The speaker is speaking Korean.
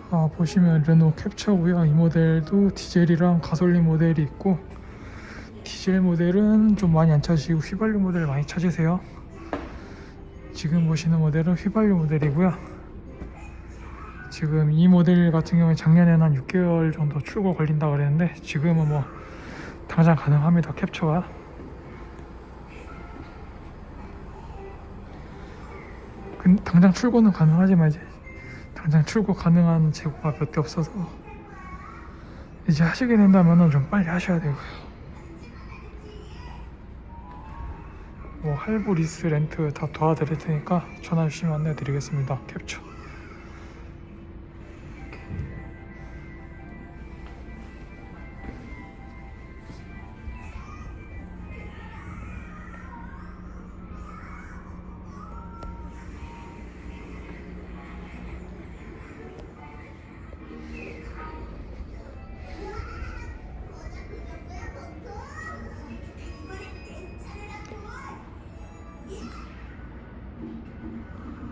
자, 보시면 르노 캡처고요. 이 모델도 디젤이랑 가솔린 모델이 있고 디젤 모델은 좀 많이 안 찾으시고 휘발유 모델 많이 찾으세요. 지금 보시는 모델은 휘발유 모델이고요. 지금 이 모델 같은 경우에 작년에는 한 6개월 정도 출고 걸린다 그랬는데 지금은 뭐 당장 가능합니다. 캡처가. 근- 당장 출고는 가능하지만 이제 당장 출고 가능한 재고가 몇 개 없어서 이제 하시게 된다면은 좀 빨리 하셔야 되고요. 뭐 할부 리스 렌트 다 도와드릴 테니까 전화 주시면 안내 드리겠습니다. 캡처.